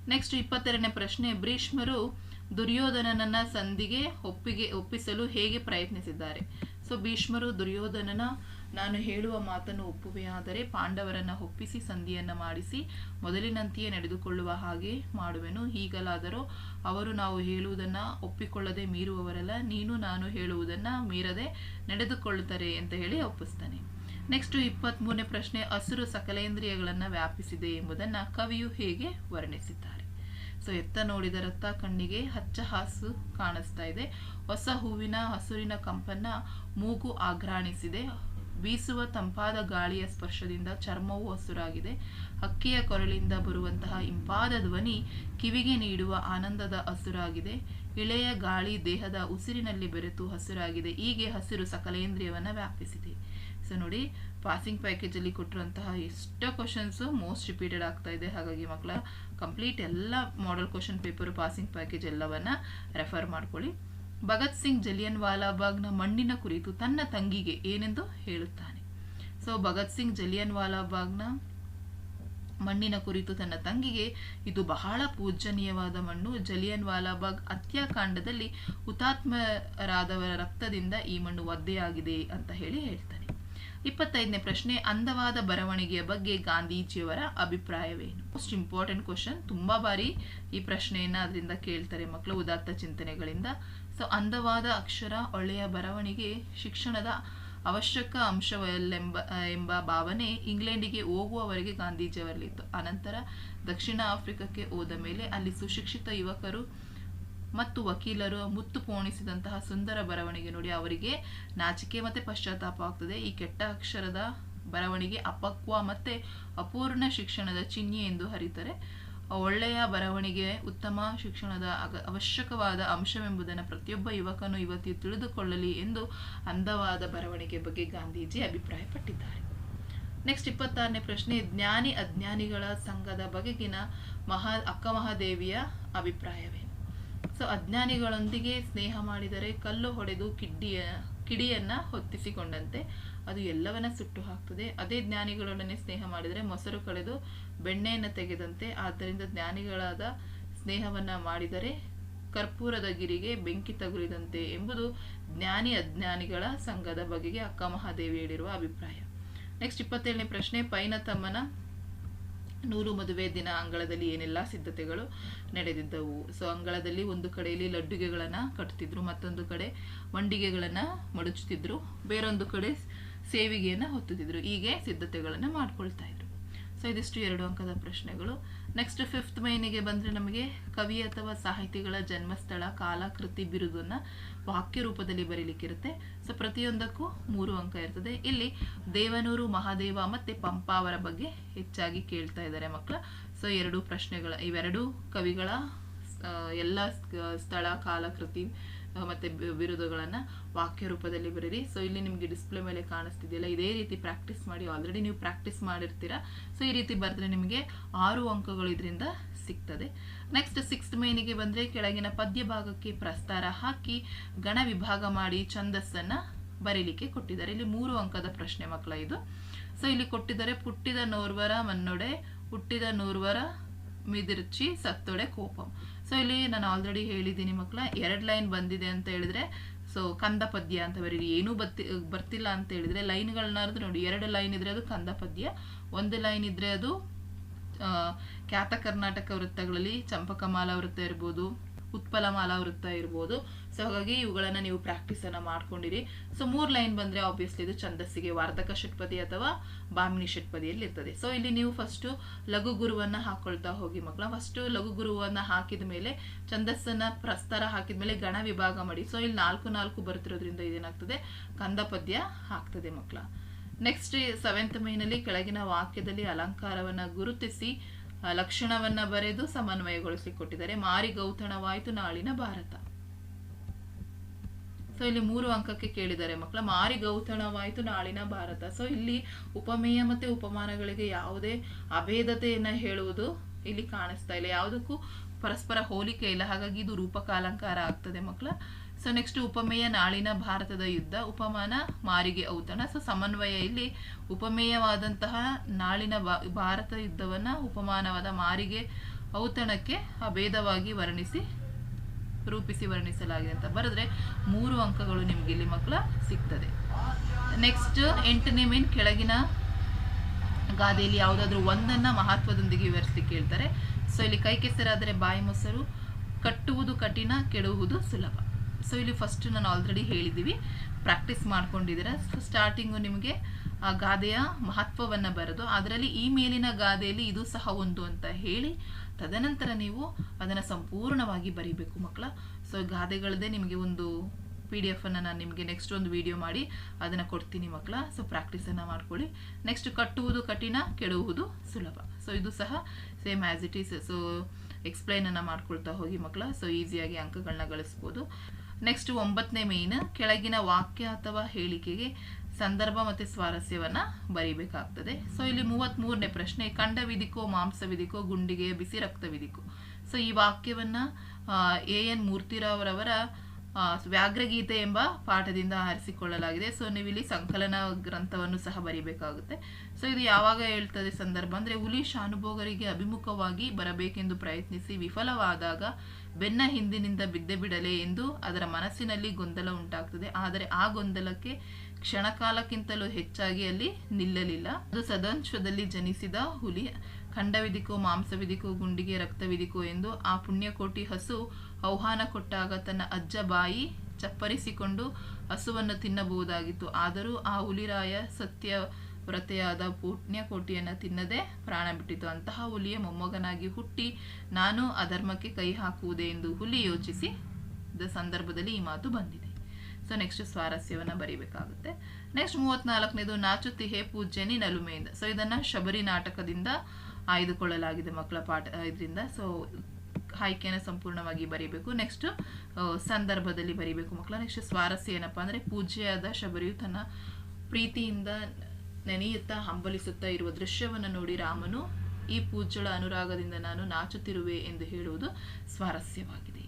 ನೆಕ್ಸ್ಟ್ ಇಪ್ಪತ್ತೆರಡನೇ ಪ್ರಶ್ನೆ, ಭೀಷ್ಮರು ದುರ್ಯೋಧನನನ್ನ ಸಂಧಿಗೆ ಒಪ್ಪಿಗೆ, ಒಪ್ಪಿಸಲು ಹೇಗೆ ಪ್ರಯತ್ನಿಸಿದ್ದಾರೆ? ಸೊ ಭೀಷ್ಮರು ದುರ್ಯೋಧನನ, ನಾನು ಹೇಳುವ ಮಾತನ್ನು ಒಪ್ಪುವೆಯಾದರೆ ಪಾಂಡವರನ್ನ ಒಪ್ಪಿಸಿ, ಸಂಧಿಯನ್ನ ಮಾಡಿಸಿ, ಮೊದಲಿನಂತೆಯೇ ನಡೆದುಕೊಳ್ಳುವ ಹಾಗೆ ಮಾಡುವೆನು. ಹೀಗಲಾದರೂ ಅವರು ನಾವು ಹೇಳುವುದನ್ನ ಒಪ್ಪಿಕೊಳ್ಳದೆ ಮೀರುವವರಲ್ಲ. ನೀನು, ನಾನು ಹೇಳುವುದನ್ನ ಮೀರದೆ ನಡೆದುಕೊಳ್ಳುತ್ತಾರೆ, ಅಂತ ಹೇಳಿ ಒಪ್ಪಿಸ್ತಾನೆ. ನೆಕ್ಸ್ಟ್ ಇಪ್ಪತ್ತ್ಮೂರನೇ ಪ್ರಶ್ನೆ, ಹಸಿರು ಸಕಲೇಂದ್ರಿಯಗಳನ್ನು ವ್ಯಾಪಿಸಿದೆ ಎಂಬುದನ್ನು ಕವಿಯು ಹೇಗೆ ವರ್ಣಿಸಿದ್ದಾರೆ? ಸೊ ಎತ್ತ ನೋಡಿದ ನೋಡಿದರತ್ತ ಕಣ್ಣಿಗೆ ಹಚ್ಚ ಹಾಸು ಕಾಣಿಸ್ತಾ ಇದೆ. ಹೊಸ ಹೂವಿನ ಹಸುರಿನ ಕಂಪನ್ನ ಮೂಗು ಆಘ್ರಾಣಿಸಿದೆ. ಬೀಸುವ ತಂಪಾದ ಗಾಳಿಯ ಸ್ಪರ್ಶದಿಂದ ಚರ್ಮವು ಹಸುರಾಗಿದೆ. ಹಕ್ಕಿಯ ಕೊರಳಿಂದ ಬರುವಂತಹ ಇಂಪಾದ ಧ್ವನಿ ಕಿವಿಗೆ ನೀಡುವ ಆನಂದದ ಹಸುರಾಗಿದೆ. ಇಳೆಯ ಗಾಳಿ ದೇಹದ ಉಸಿರಿನಲ್ಲಿ ಬೆರೆತು ಹಸುರಾಗಿದೆ. ಹೀಗೆ ಹಸಿರು ಸಕಲೇಂದ್ರಿಯವನ್ನ ವ್ಯಾಪಿಸಿದೆ. ಸೊ ನೋಡಿ ಪಾಸಿಂಗ್ ಪ್ಯಾಕೇಜಲ್ಲಿ ಕೊಟ್ಟಿರುವಂತಹ ಎಷ್ಟೋ ಕ್ವಶನ್ಸು ಮೋಸ್ಟ್ ರಿಪೀಟೆಡ್ ಆಗ್ತಾ ಇದೆ. ಹಾಗಾಗಿ ಮಕ್ಕಳ ಕಂಪ್ಲೀಟ್ ಎಲ್ಲ model question paper passing package ಎಲ್ಲವನ್ನ ರೆಫರ್ ಮಾಡ್ಕೊಳ್ಳಿ. ಭಗತ್ ಸಿಂಗ್ ಜಲಿಯನ್ ವಾಲಾಬಾಗ್ನ ಮಣ್ಣಿನ ಕುರಿತು ತನ್ನ ತಂಗಿಗೆ ಏನೆಂದು ಹೇಳುತ್ತಾನೆ. ಸೊ ಭಗತ್ ಸಿಂಗ್ ಜಲಿಯನ್ ವಾಲಾಬಾಗ್ನ ಮಣ್ಣಿನ ಕುರಿತು ತನ್ನ ತಂಗಿಗೆ ಇದು ಬಹಳ ಪೂಜನೀಯವಾದ ಮಣ್ಣು. ಜಲಿಯನ್ ವಾಲಾಬಾಗ್ ಹತ್ಯಾಕಾಂಡದಲ್ಲಿ ಹುತಾತ್ಮರಾದವರ ರಕ್ತದಿಂದ ಈ ಮಣ್ಣು ಒದ್ದೆಯಾಗಿದೆ ಅಂತ ಹೇಳಿ ಹೇಳ್ತಾನೆ. ಇಪ್ಪತ್ತೈದನೇ ಪ್ರಶ್ನೆ, ಅಂದವಾದ ಬರವಣಿಗೆಯ ಬಗ್ಗೆ ಗಾಂಧೀಜಿಯವರ ಅಭಿಪ್ರಾಯವೇನು? ಮೋಸ್ಟ್ ಇಂಪಾರ್ಟೆಂಟ್ ಕ್ವಶನ್ ತುಂಬಾ ಬಾರಿ ಈ ಪ್ರಶ್ನೆಯನ್ನ ಅದರಿಂದ ಕೇಳ್ತಾರೆ ಮಕ್ಕಳು ಉದಾತ್ತ ಚಿಂತನೆಗಳಿಂದ. ಸೊ ಅಂದವಾದ ಅಕ್ಷರ, ಒಳ್ಳೆಯ ಬರವಣಿಗೆ, ಶಿಕ್ಷಣದ ಅವಶ್ಯಕ ಅಂಶವಲ್ಲೆಂಬ, ಎಂಬ ಭಾವನೆ ಇಂಗ್ಲೆಂಡಿಗೆ ಹೋಗುವವರೆಗೆ ಗಾಂಧೀಜಿಯವರಲ್ಲಿತ್ತು. ಅನಂತರ ದಕ್ಷಿಣ ಆಫ್ರಿಕಾಕ್ಕೆ ಹೋದ ಮೇಲೆ ಅಲ್ಲಿ ಸುಶಿಕ್ಷಿತ ಯುವಕರು ಮತ್ತು ವಕೀಲರು ಮುತ್ತು ಪೋಣಿಸಿದಂತಹ ಸುಂದರ ಬರವಣಿಗೆ ನೋಡಿ ಅವರಿಗೆ ನಾಚಿಕೆ ಮತ್ತೆ ಪಶ್ಚಾತ್ತಾಪ ಆಗ್ತದೆ. ಈ ಕೆಟ್ಟ ಅಕ್ಷರದ ಬರವಣಿಗೆ ಅಪಕ್ವ ಮತ್ತೆ ಅಪೂರ್ಣ ಶಿಕ್ಷಣದ ಚಿಹ್ನೆ ಎಂದು ಹರಿತಾರೆ. ಒಳ್ಳೆಯ ಬರವಣಿಗೆ ಉತ್ತಮ ಶಿಕ್ಷಣದ ಅಗ, ಅವಶ್ಯಕವಾದ ಅಂಶವೆಂಬುದನ್ನು ಪ್ರತಿಯೊಬ್ಬ ಯುವಕನು ಇವತ್ತಿ ತಿಳಿದುಕೊಳ್ಳಲಿ ಎಂದು ಅಂದವಾದ ಬರವಣಿಗೆ ಬಗ್ಗೆ ಗಾಂಧೀಜಿ ಅಭಿಪ್ರಾಯಪಟ್ಟಿದ್ದಾರೆ. ನೆಕ್ಸ್ಟ್ ಇಪ್ಪತ್ತಾರನೇ ಪ್ರಶ್ನೆ, ಜ್ಞಾನಿ ಅಜ್ಞಾನಿಗಳ ಸಂಘದ ಬಗೆಗಿನ ಮಹಾ, ಅಕ್ಕಮಹಾದೇವಿಯ ಅಭಿಪ್ರಾಯವೇನು? ಸೊ ಅಜ್ಞಾನಿಗಳೊಂದಿಗೆ ಸ್ನೇಹ ಮಾಡಿದರೆ ಕಲ್ಲು ಹೊಡೆದು ಕಿಡ್ಡಿಯ, ಕಿಡಿಯನ್ನ ಹೊತ್ತಿಸಿಕೊಂಡಂತೆ. ಅದು ಎಲ್ಲವನ್ನ ಸುಟ್ಟು ಹಾಕ್ತದೆ. ಅದೇ ಜ್ಞಾನಿಗಳೊಡನೆ ಸ್ನೇಹ ಮಾಡಿದರೆ ಮೊಸರು ಕಳೆದು ಬೆಣ್ಣೆಯನ್ನು ತೆಗೆದಂತೆ. ಆದ್ದರಿಂದ ಜ್ಞಾನಿಗಳಾದ ಸ್ನೇಹವನ್ನ ಮಾಡಿದರೆ ಕರ್ಪೂರದ ಗಿರಿಗೆ ಬೆಂಕಿ ತಗುಲಿದಂತೆ ಎಂಬುದು ಜ್ಞಾನಿ ಅಜ್ಞಾನಿಗಳ ಸಂಘದ ಬಗೆಗೆ ಅಕ್ಕ ಮಹಾದೇವಿ ಹೇಳಿರುವ ಅಭಿಪ್ರಾಯ. ನೆಕ್ಸ್ಟ್ ಇಪ್ಪತ್ತೇಳನೇ ಪ್ರಶ್ನೆ. ಪೈನ ತಮ್ಮನ ನೂರು ಮದುವೆ ದಿನ ಅಂಗಳದಲ್ಲಿ ಏನೆಲ್ಲ ಸಿದ್ಧತೆಗಳು ನಡೆದಿದ್ದವು. ಸೊ ಅಂಗಳದಲ್ಲಿ ಒಂದು ಕಡೆಯಲ್ಲಿ ಲಡ್ಡುಗೆಗಳನ್ನು ಕಟ್ತಿದ್ರು, ಮತ್ತೊಂದು ಕಡೆ ಮಂಡಿಗೆಗಳನ್ನು ಮಡಚುತ್ತಿದ್ರು, ಬೇರೊಂದು ಕಡೆ ಸೇವಿಗೆಯನ್ನು ಹೊತ್ತುತ್ತಿದ್ರು. ಹೀಗೆ ಸಿದ್ಧತೆಗಳನ್ನು ಮಾಡ್ಕೊಳ್ತಾ ಇದ್ರು. ಸೊ ಇದಿಷ್ಟು ಎರಡು ಅಂಕದ ಪ್ರಶ್ನೆಗಳು. ನೆಕ್ಸ್ಟ್ ಫಿಫ್ತ್ ಮೈನಿಗೆ ಬಂದರೆ ನಮಗೆ ಕವಿ ಅಥವಾ ಸಾಹಿತಿಗಳ ಜನ್ಮಸ್ಥಳ ಕಾಲಾಕೃತಿ ಬಿರುದನ್ನು ವಾಕ್ಯ ರೂಪದಲ್ಲಿ ಬರೀಲಿಕ್ಕಿರುತ್ತೆ. ಸೊ ಪ್ರತಿಯೊಂದಕ್ಕೂ ಮೂರು ಅಂಕ ಇರ್ತದೆ. ಇಲ್ಲಿ ದೇವನೂರು ಮಹಾದೇವ ಮತ್ತು ಪಂಪ ಅವರ ಬಗ್ಗೆ ಹೆಚ್ಚಾಗಿ ಕೇಳ್ತಾ ಇದ್ದಾರೆ ಮಕ್ಕಳ ಸೊ ಎರಡು ಪ್ರಶ್ನೆಗಳ ಇವೆರಡು ಕವಿಗಳ ಎಲ್ಲ ಸ್ಥಳ ಕಾಲ ಕೃತಿ ಆ, ಮತ್ತೆ ಬಿರುದುಗಳನ್ನ ವಾಕ್ಯ ರೂಪದಲ್ಲಿ ಬರೀರಿ. ಸೊ ಇಲ್ಲಿ ನಿಮಗೆ ಡಿಸ್ಪ್ಲೇ ಮೇಲೆ ಕಾಣಿಸ್ತಿದೆಯಲ್ಲ, ಇದೇ ರೀತಿ ಪ್ರಾಕ್ಟೀಸ್ ಮಾಡಿ ಆಲ್ರೆಡಿ ನೀವು ಪ್ರಾಕ್ಟೀಸ್ ಮಾಡಿರ್ತೀರಾ. ಸೊ ಈ ರೀತಿ ಬರೆದ್ರೆ ನಿಮಗೆ ಆರು ಅಂಕಗಳು ಇದರಿಂದ ಸಿಗ್ತದೆ. ನೆಕ್ಸ್ಟ್ ಸಿಕ್ಸ್ತ್ ಮೇನಿಗೆ ಬಂದರೆ ಕೆಳಗಿನ ಪದ್ಯ ಭಾಗಕ್ಕೆ ಪ್ರಸ್ತಾರ ಹಾಕಿ, ಗಣ ವಿಭಾಗ ಮಾಡಿ ಛಂದಸ್ಸನ್ನ ಬರೀಲಿಕ್ಕೆ ಕೊಟ್ಟಿದ್ದಾರೆ. ಇಲ್ಲಿ ಮೂರು ಅಂಕದ ಪ್ರಶ್ನೆ ಮಕ್ಕಳ ಇದು. ಸೊ ಇಲ್ಲಿ ಕೊಟ್ಟಿದ್ದಾರೆ ಪುಟ್ಟಿದ ನೋರ್ವರ ಮನ್ನೊಡೆ, ಹುಟ್ಟಿದ ನೋರ್ವರ ಮಿದಿರ್ಚಿ ಸತ್ತೊಡೆ ಕೋಪಂ. ಸೊ ಇಲ್ಲಿ ನಾನು ಆಲ್ರೆಡಿ ಹೇಳಿದ್ದೀನಿ ಮಕ್ಕಳ ಎರಡು ಲೈನ್ ಬಂದಿದೆ ಅಂತ ಹೇಳಿದ್ರೆ ಸೊ ಕಂದ ಪದ್ಯ ಅಂತ ಬರೀ ಏನೂ ಬತ್ತಿ, ಬರ್ತಿಲ್ಲ ಅಂತ ಹೇಳಿದ್ರೆ ಲೈನ್ಗಳನ್ನ ನೋಡಿ, ಎರಡು ಲೈನ್ ಇದ್ರೆ ಅದು ಕಂದ ಪದ್ಯ ಒಂದು ಲೈನ್ ಇದ್ರೆ ಅದು ಖ್ಯಾತ ಕರ್ನಾಟಕ ವೃತ್ತಗಳಲ್ಲಿ ಚಂಪಕಮಾಲಾ ವೃತ್ತ ಇರ್ಬೋದು, ಉತ್ಪಲಮಾಲಾ ವೃತ್ತ ಇರ್ಬೋದು. ಸೊ ಹಾಗಾಗಿ ಇವುಗಳನ್ನ ನೀವು ಪ್ರಾಕ್ಟೀಸನ್ನು ಮಾಡ್ಕೊಂಡಿರಿ. ಸೊ ಮೂರ್ ಲೈನ್ ಬಂದ್ರೆ ಆಬ್ವಿಯಸ್ಲಿ ಇದು ಛಂದಸ್ಸಿಗೆ ವಾರ್ತಕ ಷಟ್ಪದಿ ಅಥವಾ ಬಾಮಿನಿ ಷಟ್ಪದಿಯಲ್ಲಿ ಇರ್ತದೆ. ಸೊ ಇಲ್ಲಿ ನೀವು ಫಸ್ಟ್ ಲಘು ಗುರುವನ್ನ ಹಾಕೊಳ್ತಾ ಹೋಗಿ ಮಕ್ಕಳ. ಫಸ್ಟ್ ಲಘು ಗುರುವನ್ನ ಹಾಕಿದ ಮೇಲೆ ಛಂದಸ್ಸನ್ನ ಪ್ರಸ್ತಾರ ಹಾಕಿದ ಮೇಲೆ ಗಣ ವಿಭಾಗ ಮಾಡಿ. ಸೊ ಇಲ್ಲಿ ನಾಲ್ಕು ನಾಲ್ಕು ಬರ್ತಿರೋದ್ರಿಂದ ಇದೇನಾಗ್ತದೆ? ಕಂದ ಪದ್ಯ ಆಗ್ತದೆ ಮಕ್ಕಳ. ನೆಕ್ಸ್ಟ್ ಸೆವೆಂತ್ ಮೈನಲ್ಲಿ ಕೆಳಗಿನ ವಾಕ್ಯದಲ್ಲಿ ಅಲಂಕಾರವನ್ನ ಗುರುತಿಸಿ ಲಕ್ಷಣವನ್ನ ಬರೆದು ಸಮನ್ವಯಗೊಳಿಸಿಕೊಟ್ಟಿದ್ದಾರೆ ಮಾರಿ ಗೌತಣವಾಯಿತು ನಾಳಿನ ಭಾರತ. ಸೊ ಇಲ್ಲಿ ಮೂರು ಅಂಕಕ್ಕೆ ಕೇಳಿದ್ದಾರೆ ಮಕ್ಕಳ, ಮಾರಿ ಗೌತಣವಾಯಿತು ನಾಳಿನ ಭಾರತ. ಸೊ ಇಲ್ಲಿ ಉಪಮೇಯ ಮತ್ತೆ ಉಪಮಾನಗಳಿಗೆ ಯಾವುದೇ ಅಭೇದತೆಯನ್ನು ಹೇಳುವುದು ಇಲ್ಲಿ ಕಾಣಿಸ್ತಾ ಇಲ್ಲ. ಯಾವುದಕ್ಕೂ ಪರಸ್ಪರ ಹೋಲಿಕೆ ಇಲ್ಲ. ಹಾಗಾಗಿ ಇದು ರೂಪಕ ಅಲಂಕಾರ ಆಗ್ತದೆ ಮಕ್ಕಳ. ಸೊ ನೆಕ್ಸ್ಟ್ ಉಪಮೇಯ ನಾಳಿನ ಭಾರತದ ಯುದ್ಧ, ಉಪಮಾನ, ಮಾರಿಗೆ ಔತಣ. ಸೊ ಸಮನ್ವಯ ಇಲ್ಲಿ ಉಪಮೇಯವಾದಂತಹ ನಾಳಿನ ಭಾರತ ಯುದ್ಧವನ್ನ ಉಪಮಾನವಾದ ಮಾರಿಗೆ ಔತಣಕ್ಕೆ ಅಭೇದವಾಗಿ ವರ್ಣಿಸಿ ರೂಪಿಸಿ ವರ್ಣಿಸಲಾಗಿದೆ ಅಂತ ಬರೆದ್ರೆ ಮೂರು ಅಂಕಗಳು ನಿಮ್ಗೆ ಇಲ್ಲಿ ಮಕ್ಕಳ ಸಿಗ್ತದೆ. ನೆಕ್ಸ್ಟ್ ಎಂಟನೇ ಮೀನ್ ಕೆಳಗಿನ ಗಾದೆಯಲ್ಲಿ ಯಾವುದಾದ್ರೂ ಒಂದನ್ನ ಮಹತ್ವದೊಂದಿಗೆ ವಿವರಿಸಿ ಹೇಳ್ತಾರೆ ಸೊ ಇಲ್ಲಿ ಕೈ ಕೆಸರಾದರೆ ಬಾಯಿ ಮೊಸರು, ಕಟ್ಟುವುದು ಕಠಿಣ ಕೆಡುವುದು ಸುಲಭ. ಸೊ ಇಲ್ಲಿ ಫಸ್ಟ್ ನಾನು ಆಲ್ರೆಡಿ ಹೇಳಿದ್ದೀವಿ. ಪ್ರಾಕ್ಟೀಸ್ ಮಾಡ್ಕೊಂಡಿದ್ದೀರಾ. ಸ್ಟಾರ್ಟಿಂಗು ನಿಮಗೆ ಆ ಗಾದೆಯ ಮಹತ್ವವನ್ನು ಬರೆದು, ಅದರಲ್ಲಿ ಈ ಮೇಲಿನ ಗಾದೆಯಲ್ಲಿ ಇದು ಸಹ ಒಂದು ಅಂತ ಹೇಳಿ ತದನಂತರ ನೀವು ಅದನ್ನು ಸಂಪೂರ್ಣವಾಗಿ ಬರೀಬೇಕು ಮಕ್ಕಳ. ಸೊ ಗಾದೆಗಳದೇ ನಿಮಗೆ ಒಂದು ಪಿ ಡಿ ಎಫನ್ನು ನಾನು ನಿಮಗೆ ನೆಕ್ಸ್ಟ್ ಒಂದು ವಿಡಿಯೋ ಮಾಡಿ ಅದನ್ನು ಕೊಡ್ತೀನಿ ಮಕ್ಕಳ. ಸೊ ಪ್ರಾಕ್ಟೀಸನ್ನು ಮಾಡ್ಕೊಳ್ಳಿ. ನೆಕ್ಸ್ಟ್ ಕಟ್ಟುವುದು ಕಠಿಣ ಕೆಡುವುದು ಸುಲಭ. ಸೊ ಇದು ಸಹ same as it is so ಎಕ್ಸ್ಪ್ಲೈನನ್ನು ಮಾಡ್ಕೊಳ್ತಾ ಹೋಗಿ ಮಕ್ಕಳ. ಸೊ ಈಸಿಯಾಗಿ ಅಂಕಗಳನ್ನ ಗಳಿಸ್ಬೋದು. ನೆಕ್ಸ್ಟ್ ಒಂಬತ್ತನೇ ಮೇನ್ ಕೆಳಗಿನ ವಾಕ್ಯ ಅಥವಾ ಹೇಳಿಕೆಗೆ ಸಂದರ್ಭ ಮತ್ತು ಸ್ವಾರಸ್ಯವನ್ನು ಬರೀಬೇಕಾಗ್ತದೆ. ಸೊ ಇಲ್ಲಿ ಮೂವತ್ತ್ಮೂರನೇ ಪ್ರಶ್ನೆ ಖಂಡವಿದಿಕೋ ವಿಧಿಕೋ, ಮಾಂಸ ವಿಧಿಕೋ ಗುಂಡಿಗೆಯ ಬಿಸಿ ರಕ್ತ ವಿಧಿಕೋ. ಸೊ ಈ ವಾಕ್ಯವನ್ನ ಎ ಎನ್ ಮೂರ್ತಿರಾವ್ರವರ ವ್ಯಾಘ್ರಗೀತೆ ಎಂಬ ಪಾಠದಿಂದ ಆರಿಸಿಕೊಳ್ಳಲಾಗಿದೆ. ಸೊ ನೀವು ಇಲ್ಲಿ ಸಂಕಲನ ಗ್ರಂಥವನ್ನು ಸಹ ಬರೀಬೇಕಾಗುತ್ತೆ. ಸೊ ಇದು ಯಾವಾಗ ಹೇಳ್ತದೆ ಸಂದರ್ಭ ಅಂದರೆ, ಹುಲಿ ಶಾನುಭೋಗರಿಗೆ ಅಭಿಮುಖವಾಗಿ ಬರಬೇಕೆಂದು ಪ್ರಯತ್ನಿಸಿ ವಿಫಲವಾದಾಗ ಬೆನ್ನ ಹಿಂದಿನಿಂದ ಬಿದ್ದೆ ಬಿಡಲೆ ಎಂದು ಅದರ ಮನಸ್ಸಿನಲ್ಲಿ ಗೊಂದಲ ಉಂಟಾಗ್ತದೆ. ಆದರೆ ಆ ಗೊಂದಲಕ್ಕೆ ಕ್ಷಣಕಾಲಕ್ಕಿಂತಲೂ ಹೆಚ್ಚಾಗಿ ಅಲ್ಲಿ ನಿಲ್ಲಲಿಲ್ಲ. ಅದು ಸದಂಶದಲ್ಲಿ ಜನಿಸಿದ ಹುಲಿ. ಖಂಡವಿದಿಕೋ, ಮಾಂಸವಿದಿಕೋ, ಗುಂಡಿಗೆ, ರಕ್ತವಿದಿಕೋ ಎಂದು ಆ ಪುಣ್ಯಕೋಟಿ ಹಸು ಆಹ್ವಾನ ಕೊಟ್ಟಾಗ ತನ್ನ ಅಜ್ಜ ಬಾಯಿ ಚಪ್ಪರಿಸಿಕೊಂಡು ಹಸುವನ್ನು ತಿನ್ನಬಹುದಾಗಿತ್ತು. ಆದರೂ ಆ ಹುಲಿರಾಯ ಸತ್ಯ ವ್ರತೆಯಾದ ಪುಣ್ಯಕೋಟಿಯನ್ನು ತಿನ್ನದೆ ಪ್ರಾಣ ಬಿಟ್ಟಿತು. ಅಂತಹ ಹುಲಿಯ ಮೊಮ್ಮಗನಾಗಿ ಹುಟ್ಟಿ ನಾನು ಅಧರ್ಮಕ್ಕೆ ಕೈ ಹಾಕುವುದೇ ಎಂದು ಹುಲಿ ಯೋಚಿಸಿ ಸಂದರ್ಭದಲ್ಲಿ ಈ ಮಾತು ಬಂದಿದೆ ಸೊ ನೆಕ್ಸ್ಟ್ ಸ್ವಾರಸ್ಯವನ್ನು ಬರಿಬೇಕಾಗುತ್ತೆ. ನೆಕ್ಸ್ಟ್ ಮೂವತ್ನಾಲ್ಕನೇದು ನಾಚುತಿಹೆ ಪೂಜ್ಯನಿ ನಲುಮೆಯಿಂದ. ಸೊ ಇದನ್ನ ಶಬರಿ ನಾಟಕದಿಂದ ಆಯ್ದುಕೊಳ್ಳಲಾಗಿದೆ ಮಕ್ಕಳ ಪಾಠ, ಇದರಿಂದ. ಸೊ ಆಯ್ಕೆಯನ್ನು ಸಂಪೂರ್ಣವಾಗಿ ಬರೀಬೇಕು. ನೆಕ್ಸ್ಟ್ ಸಂದರ್ಭದಲ್ಲಿ ಬರೀಬೇಕು ಮಕ್ಕಳ. ನೆಕ್ಸ್ಟ್ ಸ್ವಾರಸ್ಯ ಏನಪ್ಪಾ ಅಂದ್ರೆ ಪೂಜ್ಯಾದ ಶಬರಿಯು ತನ್ನ ಪ್ರೀತಿಯಿಂದ ನೆನೆಯುತ್ತಾ ಹಂಬಲಿಸುತ್ತಾ ಇರುವ ದೃಶ್ಯವನ್ನು ನೋಡಿ ರಾಮನು, ಈ ಪೂಜ್ಯಳ ಅನುರಾಗದಿಂದ ನಾನು ನಾಚುತ್ತಿರುವೆ ಎಂದು ಹೇಳುವುದು ಸ್ವಾರಸ್ಯವಾಗಿದೆ.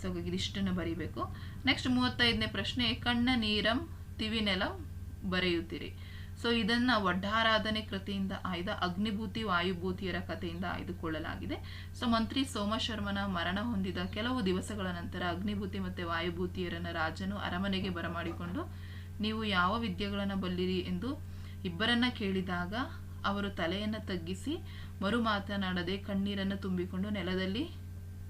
ಸೊ ಹಾಗಾಗಿ ಇದಿಷ್ಟನ್ನು ಬರೀಬೇಕು. ನೆಕ್ಸ್ಟ್ ಮೂವತ್ತೈದನೇ ಪ್ರಶ್ನೆ, ಕಣ್ಣ, ನೀರಂ ತಿವಿನೆಲಂ ಬರೆಯುತ್ತೀರಿ. ಸೊ ಇದನ್ನ ವಡ್ಡಾರಾಧನೆ ಕೃತಿಯಿಂದ ಆಯ್ದ ಅಗ್ನಿಭೂತಿ, ವಾಯುಭೂತಿಯರ ಕಥೆಯಿಂದ ಆಯ್ದುಕೊಳ್ಳಲಾಗಿದೆ. ಸೊ ಮಂತ್ರಿ ಸೋಮಶರ್ಮನ ಮರಣ ಹೊಂದಿದ ಕೆಲವು ದಿವಸಗಳ ನಂತರ ಅಗ್ನಿಭೂತಿ ಮತ್ತು ವಾಯುಭೂತಿಯರನ್ನ ರಾಜನು ಅರಮನೆಗೆ ಬರಮಾಡಿಕೊಂಡು, ನೀವು ಯಾವ ವಿದ್ಯೆಗಳನ್ನು ಬಲ್ಲಿರಿ ಎಂದು ಇಬ್ಬರನ್ನ ಕೇಳಿದಾಗ ಅವರು ತಲೆಯನ್ನು ತಗ್ಗಿಸಿ ಮರು ಮಾತನಾಡದೆ ಕಣ್ಣೀರನ್ನು ತುಂಬಿಕೊಂಡು ನೆಲದಲ್ಲಿ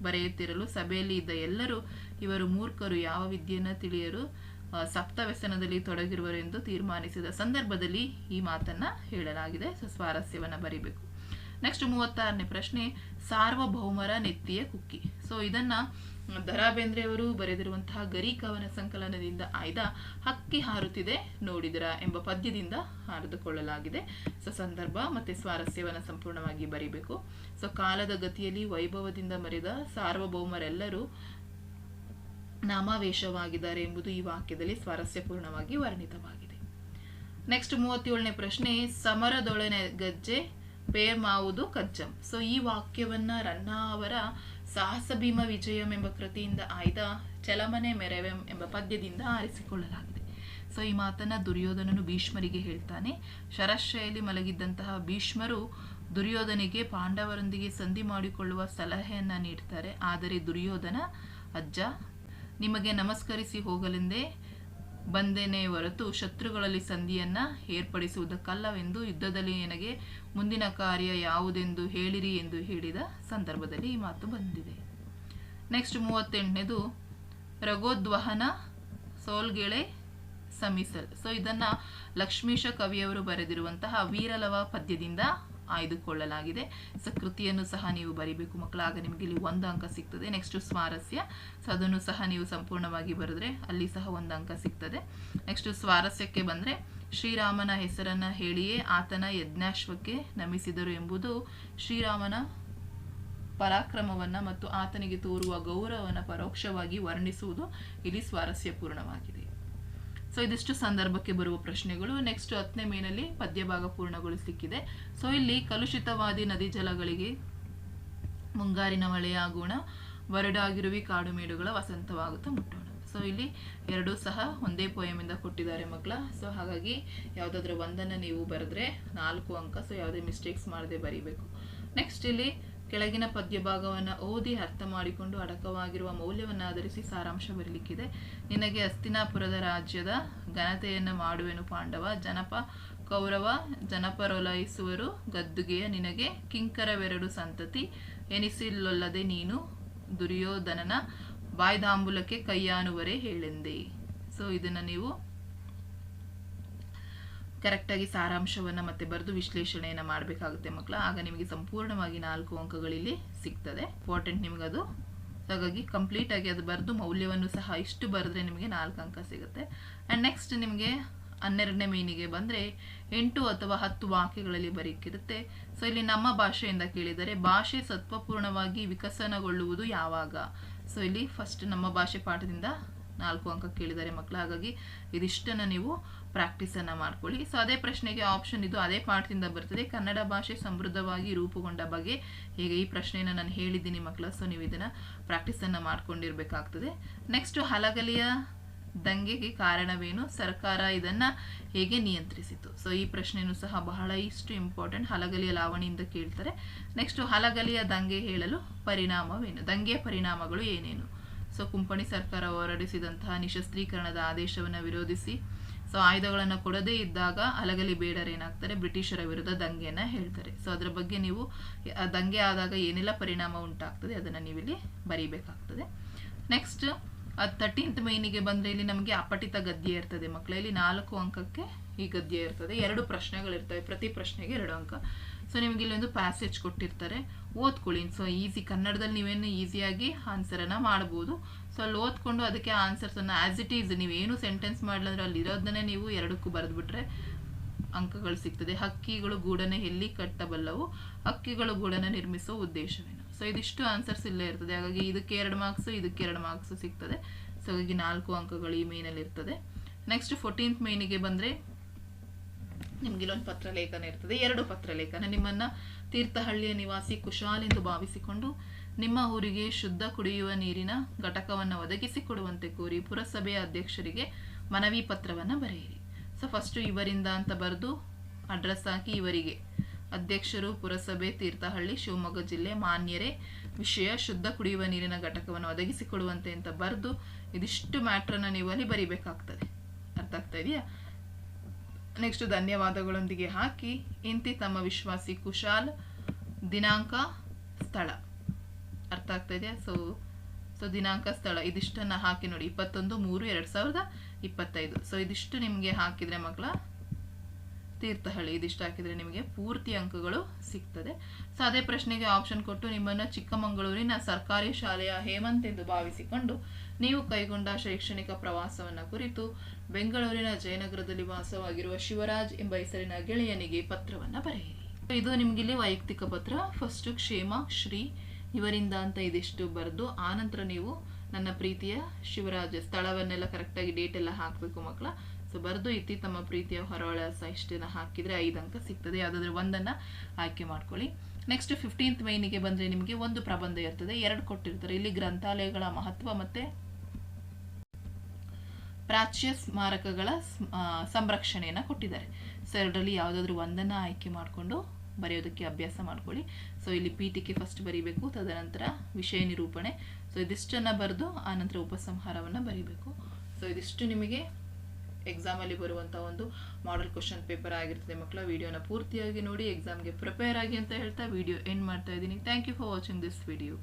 ಬರೆಯುತ್ತಿರಲು ಸಭೆಯಲ್ಲಿ ಇದ್ದ ಎಲ್ಲರೂ ಇವರು ಮೂರ್ಖರು, ಯಾವ ವಿದ್ಯೆಯನ್ನು ತಿಳಿಯರು ಸಪ್ತವ್ಯಸನದಲ್ಲಿ ಸಪ್ತ ವ್ಯಸನದಲ್ಲಿ ತೊಡಗಿರುವರು ಎಂದು ತೀರ್ಮಾನಿಸಿದ ಸಂದರ್ಭದಲ್ಲಿ ಈ ಮಾತನ್ನ ಹೇಳಲಾಗಿದೆ. ಸೊ ಸ್ವಾರಸ್ಯವನ್ನ ಬರಿಬೇಕು. ನೆಕ್ಸ್ಟ್ ಮೂವತ್ತಾರನೇ ಪ್ರಶ್ನೆ, ಸಾರ್ವಭೌಮರ ನೆತ್ತಿಯ ಕುಕ್ಕಿ. ಸೊ ಇದನ್ನ ದರಾ ಬೇಂದ್ರೆಯವರು ಬರೆದಿರುವಂತಹ ಗರಿ ಕವನ ಸಂಕಲನದಿಂದ ಆಯ್ದ ಹಕ್ಕಿ ಹಾರುತ್ತಿದೆ ನೋಡಿದರ ಎಂಬ ಪದ್ಯದಿಂದ ಹಾರಿದುಕೊಳ್ಳಲಾಗಿದೆ. ಸೊ ಸಂದರ್ಭ ಮತ್ತೆ ಸ್ವಾರಸ್ಯವನ್ನು ಸಂಪೂರ್ಣವಾಗಿ ಬರಿಬೇಕು. ಸೊ ಕಾಲದ ಗತಿಯಲ್ಲಿ ವೈಭವದಿಂದ ಮರೆದ ಸಾರ್ವಭೌಮರೆಲ್ಲರೂ ನಾಮಾವೇಶವಾಗಿದ್ದಾರೆ ಎಂಬುದು ಈ ವಾಕ್ಯದಲ್ಲಿ ಸ್ವಾರಸ್ಯಪೂರ್ಣವಾಗಿ ವರ್ಣಿತವಾಗಿದೆ. ನೆಕ್ಸ್ಟ್ ಮೂವತ್ತೇಳನೇ ಪ್ರಶ್ನೆ, ಸಮರದೊಳನೆ ಗಜ್ಜೆ, ಪೇರ್ಮಾವುದು ಕಜ್ಜಂ. ಸೊ ಈ ವಾಕ್ಯವನ್ನ ರನ್ನ ಅವರ ಸಾಹಸ ಭೀಮ ವಿಜಯಂ ಎಂಬ ಕೃತಿಯಿಂದ ಆಯ್ದ ಚಲಮನೆ ಮೆರವೆಂ ಎಂಬ ಪದ್ಯದಿಂದ ಆರಿಸಿಕೊಳ್ಳಲಾಗಿದೆ. ಸೊ, ಈ ಮಾತನ್ನ ದುರ್ಯೋಧನನು ಭೀಷ್ಮರಿಗೆ ಹೇಳ್ತಾನೆ. ಶರಶೈಲಿ ಮಲಗಿದ್ದಂತಹ ಭೀಷ್ಮರು ದುರ್ಯೋಧನಿಗೆ ಪಾಂಡವರೊಂದಿಗೆ ಸಂಧಿ ಮಾಡಿಕೊಳ್ಳುವ ಸಲಹೆಯನ್ನ ನೀಡ್ತಾರೆ. ಆದರೆ ದುರ್ಯೋಧನ, ಅಜ್ಜ, ನಿಮಗೆ ನಮಸ್ಕರಿಸಿ ಹೋಗಲೆಂದೇ ಬಂದೇನೆ ಹೊರತು ಶತ್ರುಗಳಲ್ಲಿ ಸಂಧಿಯನ್ನ ಏರ್ಪಡಿಸುವುದಕ್ಕಲ್ಲವೆಂದು ಯುದ್ಧದಲ್ಲಿ ನನಗೆ ಮುಂದಿನ ಕಾರ್ಯ ಯಾವುದೆಂದು ಹೇಳಿರಿ ಎಂದು ಹೇಳಿದ ಸಂದರ್ಭದಲ್ಲಿ ಈ ಮಾತು ಬಂದಿದೆ. ನೆಕ್ಸ್ಟ್ ಮೂವತ್ತೆಂಟನೇದು, ರಘೋದ್ವಹನ, ಸೋಲ್ಗೆಳೆ, ಸಮಿಸಲ್. ಸೊ ಇದನ್ನು ಲಕ್ಷ್ಮೀಶ ಕವಿಯವರು ಬರೆದಿರುವಂತಹ ವೀರಲವ ಪದ್ಯದಿಂದ ಆಯ್ದುಕೊಳ್ಳಲಾಗಿದೆ. ಸೊ ಕೃತಿಯನ್ನು ಸಹ ನೀವು ಬರಿಬೇಕು ಮಕ್ಕಳು ಆಗ ನಿಮಗೆ ಇಲ್ಲಿ ಒಂದು ಅಂಕ ಸಿಗ್ತದೆ. ನೆಕ್ಸ್ಟ್ ಸ್ವಾರಸ್ಯ. ಸೊ ಅದನ್ನು ಸಹ ನೀವು ಸಂಪೂರ್ಣವಾಗಿ ಬರೆದ್ರೆ ಅಲ್ಲಿ ಸಹ ಒಂದು ಅಂಕ ಸಿಗ್ತದೆ. ನೆಕ್ಸ್ಟ್ ಸ್ವಾರಸ್ಯಕ್ಕೆ ಬಂದರೆ, ಶ್ರೀರಾಮನ ಹೆಸರನ್ನು ಹೇಳಿಯೇ ಆತನ ಯಜ್ಞಾಶ್ವಕ್ಕೆ ನಮಿಸಿದರು ಎಂಬುದು ಶ್ರೀರಾಮನ ಪರಾಕ್ರಮವನ್ನು ಮತ್ತು ಆತನಿಗೆ ತೋರುವ ಗೌರವವನ್ನು ಪರೋಕ್ಷವಾಗಿ ವರ್ಣಿಸುವುದು ಇಲ್ಲಿ ಸ್ವಾರಸ್ಯಪೂರ್ಣವಾಗಿದೆ ಸೊ ಇದಿಷ್ಟು ಸಂದರ್ಭಕ್ಕೆ ಬರುವ ಪ್ರಶ್ನೆಗಳು. ನೆಕ್ಸ್ಟ್ ಹತ್ತನೇ ಮೇನಲ್ಲಿ ಪದ್ಯಭಾಗ ಪೂರ್ಣಗೊಳಿಸಲಿಕ್ಕಿದೆ. ಸೊ ಇಲ್ಲಿ ಕಲುಷಿತವಾದಿ ನದಿ ಜಲಗಳಿಗೆ ಮುಂಗಾರಿನ ಮಳೆಯ ಗುಣ ಬರಡಾಗಿರುವಿ ಕಾಡು ಮೇಡುಗಳ ವಸಂತವಾಗುತ್ತಾ ಮುಟ್ಟೋಣ. ಸೊ ಇಲ್ಲಿ ಎರಡೂ ಸಹ ಒಂದೇ ಪೋಯಮಿಂದ ಕೊಟ್ಟಿದ್ದಾರೆ ಮಕ್ಕಳ. ಸೊ ಹಾಗಾಗಿ ಯಾವುದಾದ್ರೂ ಒಂದನ್ನು ನೀವು ಬರೆದ್ರೆ ನಾಲ್ಕು ಅಂಕ. ಸೊ ಯಾವುದೇ ಮಿಸ್ಟೇಕ್ಸ್ ಮಾಡದೆ ಬರೀಬೇಕು. ನೆಕ್ಸ್ಟ್ ಇಲ್ಲಿ ಕೆಳಗಿನ ಪದ್ಯ ಭಾಗವನ್ನು ಓದಿ ಅರ್ಥ ಮಾಡಿಕೊಂಡು ಅಡಕವಾಗಿರುವ ಮೌಲ್ಯವನ್ನು ಆಧರಿಸಿ ಸಾರಾಂಶ ಬರಲಿಕ್ಕಿದೆ. ನಿನಗೆ ಅಸ್ತಿನಾಪುರದ ರಾಜ್ಯದ ಘನತೆಯನ್ನು ಮಾಡುವೆನು ಪಾಂಡವ. ಜನಪ ಕೌರವ ಜನಪರೊಲೈಸುವರು. ಗದ್ದುಗೆಯ ನಿನಗೆ ಕಿಂಕರವೆರಡು ಸಂತತಿ. ಎನಿಸಿಲ್ಲೊಲ್ಲದೆ ನೀನು ದುರ್ಯೋಧನನ ಬಾಯ್ದಾಂಬುಲಕ್ಕೆ ಕೈಯಾನುವರೆ ಹೇಳೆಂದೆ. ಸೊ ಇದನ್ನು ನೀವು ಕರೆಕ್ಟಾಗಿ ಸಾರಾಂಶವನ್ನು ಮತ್ತೆ ಬರೆದು ವಿಶ್ಲೇಷಣೆಯನ್ನು ಮಾಡಬೇಕಾಗುತ್ತೆ ಮಕ್ಕಳ ಆಗ ನಿಮಗೆ ಸಂಪೂರ್ಣವಾಗಿ ನಾಲ್ಕು ಅಂಕಗಳಿಲ್ಲಿ ಸಿಗ್ತದೆ. ಇಂಪಾರ್ಟೆಂಟ್ ನಿಮಗದು ಹಾಗಾಗಿ ಕಂಪ್ಲೀಟ್ ಆಗಿ ಅದು ಬರೆದು ಮೌಲ್ಯವನ್ನು ಸಹ ಇಷ್ಟು ಬರೆದ್ರೆ ನಿಮಗೆ ನಾಲ್ಕು ಅಂಕ ಸಿಗುತ್ತೆ. ಆ್ಯಂಡ್ ನೆಕ್ಸ್ಟ್ ನಿಮಗೆ ಹನ್ನೆರಡನೇ ಮೀನಿಗೆ ಬಂದರೆ ಎಂಟು ಅಥವಾ ಹತ್ತು ವಾಕ್ಯಗಳಲ್ಲಿ ಬರೀಕಿರುತ್ತೆ. ಸೊ ಇಲ್ಲಿ ನಮ್ಮ ಭಾಷೆಯಿಂದ ಕೇಳಿದರೆ ಭಾಷೆ ಸತ್ವಪೂರ್ಣವಾಗಿ ವಿಕಸನಗೊಳ್ಳುವುದು ಯಾವಾಗ? ಸೊ ಇಲ್ಲಿ ಫಸ್ಟ್ ನಮ್ಮ ಭಾಷೆ ಪಾಠದಿಂದ ನಾಲ್ಕು ಅಂಕ ಕೇಳಿದ್ದಾರೆ ಮಕ್ಕಳು ಹಾಗಾಗಿ ಇದಿಷ್ಟನ್ನು ನೀವು ಪ್ರಾಕ್ಟೀಸನ್ನು ಮಾಡ್ಕೊಳ್ಳಿ. ಸೊ ಅದೇ ಪ್ರಶ್ನೆಗೆ ಆಪ್ಷನ್ ಇದು. ಅದೇ ಪಾಠದಿಂದ ಬರ್ತದೆ. ಕನ್ನಡ ಭಾಷೆ ಸಮೃದ್ಧವಾಗಿ ರೂಪುಗೊಂಡ ಬಗ್ಗೆ ಹೇಗೆ ಈ ಪ್ರಶ್ನೆಯನ್ನು ನಾನು ಹೇಳಿದ್ದೀನಿ ಮಕ್ಕಳ ಸೊ ನೀವು ಇದನ್ನು ಪ್ರಾಕ್ಟೀಸನ್ನು ಮಾಡ್ಕೊಂಡಿರಬೇಕಾಗ್ತದೆ. ನೆಕ್ಸ್ಟ್ ಹಲಗಲಿಯ ದಂಗೆಗೆ ಕಾರಣವೇನು? ಸರ್ಕಾರ ಇದನ್ನ ಹೇಗೆ ನಿಯಂತ್ರಿಸಿತು? ಸೊ ಈ ಪ್ರಶ್ನೆಯೂ ಸಹ ಬಹಳ ಇಷ್ಟು ಇಂಪಾರ್ಟೆಂಟ್ ಹಲಗಲಿಯ ಲಾವಣಿಯಿಂದ ಕೇಳ್ತಾರೆ. ನೆಕ್ಸ್ಟ್ ಹಲಗಲಿಯ ದಂಗೆ ಹೇಳಲು ಪರಿಣಾಮವೇನು? ದಂಗೆಯ ಪರಿಣಾಮಗಳು ಏನೇನು? ಸೊ ಕುಂಪಣಿ ಸರ್ಕಾರ ಹೊರಡಿಸಿದಂತಹ ನಿಶಸ್ತ್ರೀಕರಣದ ಆದೇಶವನ್ನು ವಿರೋಧಿಸಿ ಸೊ ಆಯುಧಗಳನ್ನು ಕೊಡದೇ ಇದ್ದಾಗ ಅಲಗಲಿ ಬೇಡರೇನಾಗ್ತಾರೆ ಬ್ರಿಟಿಷರ ವಿರುದ್ಧ ದಂಗೆಯನ್ನು ಹೇಳ್ತಾರೆ. ಸೊ ಅದರ ಬಗ್ಗೆ ನೀವು ದಂಗೆ ಆದಾಗ ಏನೆಲ್ಲ ಪರಿಣಾಮ ಉಂಟಾಗ್ತದೆ ಅದನ್ನು ನೀವಿಲ್ಲಿ ಬರೀಬೇಕಾಗ್ತದೆ. ನೆಕ್ಸ್ಟ್ ತರ್ಟೀನ್ತ್ ಮೈನಿಗೆ ಬಂದರೆ ಇಲ್ಲಿ ನಮಗೆ ಅಪಟಿತ ಗದ್ಯ ಇರ್ತದೆ ಮಕ್ಕಳ ಇಲ್ಲಿ ನಾಲ್ಕು ಅಂಕಕ್ಕೆ ಈ ಗದ್ಯ ಇರ್ತದೆ. ಎರಡು ಪ್ರಶ್ನೆಗಳಿರ್ತವೆ. ಪ್ರತಿ ಪ್ರಶ್ನೆಗೆ ಎರಡು ಅಂಕ. ಸೊ ನಿಮಗೆ ಒಂದು ಪ್ಯಾಸೇಜ್ ಕೊಟ್ಟಿರ್ತಾರೆ. ಓದ್ಕೊಳ್ಳಿ. ಸೊ ಈಸಿ ಕನ್ನಡದಲ್ಲಿ ನೀವೇನು ಈಸಿಯಾಗಿ ಆನ್ಸರನ್ನು ಮಾಡ್ಬೋದು. ಸೊ ಅಲ್ಲಿ ಓದ್ಕೊಂಡು ಅದಕ್ಕೆ ಆನ್ಸರ್ಸನ್ನು ಆ್ಯಸ್ ಇಟ್ ಈಸ್ ನೀವೇನು ಸೆಂಟೆನ್ಸ್ ಮಾಡಲಂದ್ರೆ ಅಲ್ಲಿ ಇರೋದನ್ನೇ ನೀವು ಎರಡಕ್ಕೂ ಬರೆದ್ಬಿಟ್ರೆ ಅಂಕಗಳು ಸಿಗ್ತದೆ. ಹಕ್ಕಿಗಳು ಗೂಡನ್ನು ಎಲ್ಲಿ ಕಟ್ಟಬಲ್ಲವು? ಹಕ್ಕಿಗಳು ಗೂಡನ್ನು ನಿರ್ಮಿಸುವ ಉದ್ದೇಶವೇನು? ಸೊ ಇದಿಷ್ಟು ಆನ್ಸರ್ಸ್ ಇಲ್ಲೇ ಇರ್ತದೆ. ಹಾಗಾಗಿ ಇದಕ್ಕೆ ಎರಡು ಮಾರ್ಕ್ಸು ಇದಕ್ಕೆ ಎರಡು ಮಾರ್ಕ್ಸು ಸಿಗ್ತದೆ. ಸೊ ಹಾಗಾಗಿ ನಾಲ್ಕು ಅಂಕಗಳು ಈ ಮೇನಲ್ಲಿ ಇರ್ತದೆ. ನೆಕ್ಸ್ಟ್ ಫೋರ್ಟೀನ್ತ್ ಮೇನಿಗೆ ಬಂದರೆ ನಿಮ್ಗೆ ಇಲ್ಲೊಂದು ಪತ್ರಲೇಖನ ಇರ್ತದೆ. ಎರಡು ಪತ್ರಲೇಖನ. ನಿಮ್ಮನ್ನ ತೀರ್ಥಹಳ್ಳಿಯ ನಿವಾಸಿ ಕುಶಾಲ್ ಎಂದು ಭಾವಿಸಿಕೊಂಡು ನಿಮ್ಮ ಊರಿಗೆ ಶುದ್ಧ ಕುಡಿಯುವ ನೀರಿನ ಘಟಕವನ್ನು ಒದಗಿಸಿಕೊಡುವಂತೆ ಕೋರಿ ಪುರಸಭೆಯ ಅಧ್ಯಕ್ಷರಿಗೆ ಮನವಿ ಪತ್ರವನ್ನು ಬರೆಯಿರಿ. ಸೊ ಫಸ್ಟು ಇವರಿಂದ ಅಂತ ಬರೆದು ಅಡ್ರೆಸ್ ಹಾಕಿ ಇವರಿಗೆ. ಅಧ್ಯಕ್ಷರು ಪುರಸಭೆ ತೀರ್ಥಹಳ್ಳಿ, ಶಿವಮೊಗ್ಗ ಜಿಲ್ಲೆ ಮಾನ್ಯರೇ, ವಿಷಯ ಶುದ್ಧ ಕುಡಿಯುವ ನೀರಿನ ಘಟಕವನ್ನು ಒದಗಿಸಿಕೊಡುವಂತೆ ಅಂತ ಬರೆದು ಇದಿಷ್ಟು ಮ್ಯಾಟ್ರನ್ನು ನೀವು ಅಲ್ಲಿ ಬರಿಬೇಕಾಗ್ತದೆ. ಅರ್ಥ ಆಗ್ತಾ ಇದೆಯಾ? ನೆಕ್ಸ್ಟ್ ಧನ್ಯವಾದಗಳೊಂದಿಗೆ ಹಾಕಿ, ಇಂತಿ ತಮ್ಮ ವಿಶ್ವಾಸಿ ಕುಶಾಲ್ ದಿನಾಂಕ ಸ್ಥಳ. ಅರ್ಥ ಆಗ್ತಾ ಇದೆಯಾ ಸೊ ಸೊ ದಿನಾಂಕ ಸ್ಥಳ ಇದಿಷ್ಟನ್ನು ಹಾಕಿ ನೋಡಿ. ಇಪ್ಪತ್ತೊಂದು, ಮೂರು, ಎರಡು ಸಾವಿರದ ಇಪ್ಪತ್ತೈದು. ಸೊ ಇದಿಷ್ಟು ನಿಮಗೆ ಹಾಕಿದರೆ ಮಕ್ಕಳ ತೀರ್ಥಹಳ್ಳಿ. ಇದಿಷ್ಟು ಹಾಕಿದರೆ ನಿಮಗೆ ಪೂರ್ತಿ ಅಂಕಗಳು ಸಿಗ್ತದೆ. ಸೊ ಅದೇ ಪ್ರಶ್ನೆಗೆ ಆಪ್ಷನ್ ಕೊಟ್ಟು ನಿಮ್ಮನ್ನು ಚಿಕ್ಕಮಗಳೂರಿನ ಸರ್ಕಾರಿ ಶಾಲೆಯ ಹೇಮಂತ್ ಎಂದು ಭಾವಿಸಿಕೊಂಡು ನೀವು ಕೈಗೊಂಡ ಶೈಕ್ಷಣಿಕ ಪ್ರವಾಸವನ್ನು ಕುರಿತು ಬೆಂಗಳೂರಿನ ಜಯನಗರದಲ್ಲಿ ವಾಸವಾಗಿರುವ ಶಿವರಾಜ್ ಎಂಬ ಹೆಸರಿನ ಗೆಳೆಯನಿಗೆ ಪತ್ರವನ್ನು ಬರೆಯಿರಿ. ಇದು ನಿಮಗಿಲ್ಲಿ ವೈಯಕ್ತಿಕ ಪತ್ರ. ಫಸ್ಟ್ ಕ್ಷೇಮ ಶ್ರೀ ಇವರಿಂದ ಅಂತ ಇದಿಷ್ಟು ಬರೆದು, ಆನಂತರ ನೀವು ನನ್ನ ಪ್ರೀತಿಯ ಶಿವರಾಜ ಸ್ಥಳವನ್ನೆಲ್ಲ ಕರೆಕ್ಟಾಗಿ ಡೇಟ್ ಎಲ್ಲ ಹಾಕಬೇಕು ಮಕ್ಕಳ. ಸೊ ಬರೆದು ಇತ್ತಿ ತಮ್ಮ ಪ್ರೀತಿಯ ಹೊರವಳಸ ಇಷ್ಟನ್ನು ಹಾಕಿದರೆ ಐದು ಅಂಕ ಸಿಗ್ತದೆ. ಯಾವುದಾದ್ರೂ ಒಂದನ್ನು ಆಯ್ಕೆ ಮಾಡ್ಕೊಳ್ಳಿ. ನೆಕ್ಸ್ಟ್ ಫಿಫ್ಟೀನ್ತ್ ಮೈನಿಗೆ ಬಂದರೆ ನಿಮಗೆ ಒಂದು ಪ್ರಬಂಧ ಇರ್ತದೆ. ಎರಡು ಕೊಟ್ಟಿರ್ತಾರೆ. ಇಲ್ಲಿ ಗ್ರಂಥಾಲಯಗಳ ಮಹತ್ವ ಮತ್ತು ಪ್ರಾಚ್ಯ ಸ್ಮಾರಕಗಳ ಸಂರಕ್ಷಣೆಯನ್ನು ಕೊಟ್ಟಿದ್ದಾರೆ. ಸೊ ಎರಡರಲ್ಲಿ ಯಾವುದಾದ್ರೂ ಒಂದನ್ನು ಆಯ್ಕೆ ಮಾಡಿಕೊಂಡು ಬರೆಯೋದಕ್ಕೆ ಅಭ್ಯಾಸ ಮಾಡ್ಕೊಳ್ಳಿ. ಸೊ ಇಲ್ಲಿ ಪೀಠಿಕೆ ಫಸ್ಟ್ ಬರೀಬೇಕು, ತದನಂತರ ವಿಷಯ ನಿರೂಪಣೆ. ಸೊ ಇದಿಷ್ಟನ್ನು ಬರೆದು ಆನಂತರ ಉಪಸಂಹಾರವನ್ನು ಬರೀಬೇಕು. ಸೊ ಇದಿಷ್ಟು ನಿಮಗೆ ಎಕ್ಸಾಮಲ್ಲಿ ಬರುವಂಥ ಒಂದು ಮಾಡಲ್ ಕ್ವಶನ್ ಪೇಪರ್ ಆಗಿರ್ತದೆ ಮಕ್ಕಳ. ವಿಡಿಯೋನ ಪೂರ್ತಿಯಾಗಿ ನೋಡಿ ಎಕ್ಸಾಮ್ಗೆ ಪ್ರಿಪೇರ್ ಆಗಿ ಅಂತ ಹೇಳ್ತಾ ವಿಡಿಯೋ ಎಂಡ್ ಮಾಡ್ತಾ ಇದ್ದೀನಿ. Thank you for watching this video